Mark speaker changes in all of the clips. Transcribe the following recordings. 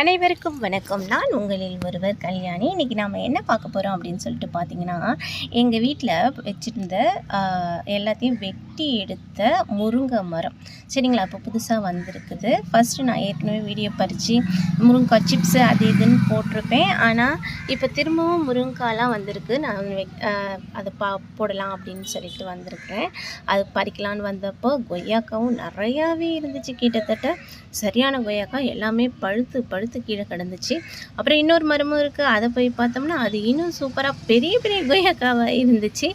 Speaker 1: அனைவருக்கும் வணக்கம். நான் உங்களில் ஒருவர் கல்யாணி. இன்றைக்கி நாம் என்ன பார்க்க போகிறோம் அப்படின்னு சொல்லிட்டு பார்த்தீங்கன்னா எங்கள் வீட்டில் வச்சுருந்த எல்லாத்தையும் வெட்டி எடுத்த முருங்கை மரம். சரிங்களா? இப்போ புதுசாக வந்திருக்குது. ஃபஸ்ட்டு நான் ஏற்கனவே வீடியோ பறித்து முருங்கைக்காய் சிப்ஸு அது இதுன்னு போட்டிருப்பேன். ஆனால் இப்போ திரும்பவும் முருங்கைக்காலாம் வந்திருக்கு. நான் அதை பா போடலாம் அப்படின்னு சொல்லிட்டு வந்திருக்கேன் அது பறிக்கலான்னு வந்தப்போ கொய்யாக்காவும் நிறையாவே இருந்துச்சு கிட்டத்தட்ட. சரியான கொய்யாக்காய். எல்லாமே பழுத்து பழுத்து கீழே கிடந்துச்சு. அப்புறம் இன்னொரு மரமும் இருக்குது அதை போய் பார்த்தோம்னா அது இன்னும் சூப்பராக பெரிய பெரிய கொய்யாக்காவாக இருந்துச்சு.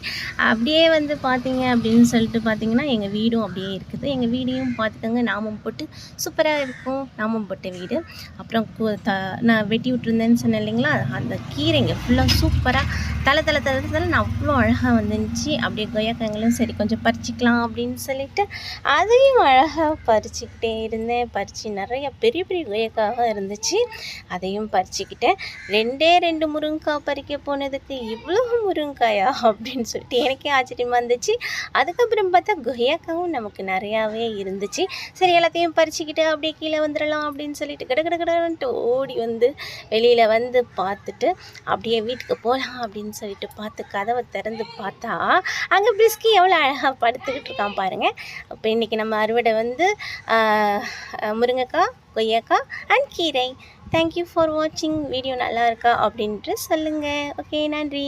Speaker 1: அப்படியே வந்து பார்த்தீங்க அப்படின்னு சொல்லிட்டு பார்த்தீங்கன்னா எங்கள் வீடும் அப்படியே இருக்குது. எங்கள் வீடையும் பார்த்துக்கோங்க நாமம் போட்டு சூப்பராக இருக்கும். நாமம் போட்ட வீடு. அப்புறம் த நான் வெட்டி விட்டுருந்தேன்னு சொன்னேன் இல்லைங்களா? அந்த கீரைங்க ஃபுல்லாக சூப்பராக தலை தலை தலை தலை நான் அவ்வளோ அழகாக வந்துருந்துச்சு. அப்படியே கொய்யாக்காய்களும் சரி கொஞ்சம் பறிச்சிக்கலாம் அப்படின்னு சொல்லிட்டு அதையும் அழகாக பறிச்சுக்கிட்டே இருந்தேன். பறித்து நிறைய பெரிய பெரிய கொய்யாக்காக இருந்துச்சு. அதையும் பறிச்சுக்கிட்டேன். ரெண்டே ரெண்டு முருங்கைக்காய் பறிக்க போனதுக்கு இவ்வளோ முருங்கைக்காயா அப்படின்னு சொல்லிட்டு எனக்கே ஆச்சரியமாக இருந்துச்சு. அதுக்கப்புறம் பார்த்தா கொய்யாக்காவும் நமக்கு நிறையாவே இருந்துச்சு. சரி எல்லாத்தையும் பறிச்சுக்கிட்டு அப்படியே கீழே வந்துடலாம் அப்படின்னு சொல்லிட்டு கிட கிட கடன்ட்டு ஓடி வந்து வெளியில் வந்து பார்த்துட்டு அப்படியே வீட்டுக்கு போகலாம் அப்படின்னு சொல்லிட்டு பார்த்து கதவை திறந்து பார்த்தா அங்கே பிஸ்கி எவ்வளோ அழகாக படுத்துக்கிட்டு இருக்கான் பாருங்கள் அப்போ இன்றைக்கி நம்ம அறுவடை வந்து முருங்கைக்காய் கொய்யாக்காய் அண்ட் கீரை. தேங்க்யூ ஃபார் வாட்சிங் வீடியோ நல்லா இருக்கா அப்படின்ட்டு சொல்லுங்கள் ஓகே நன்றி.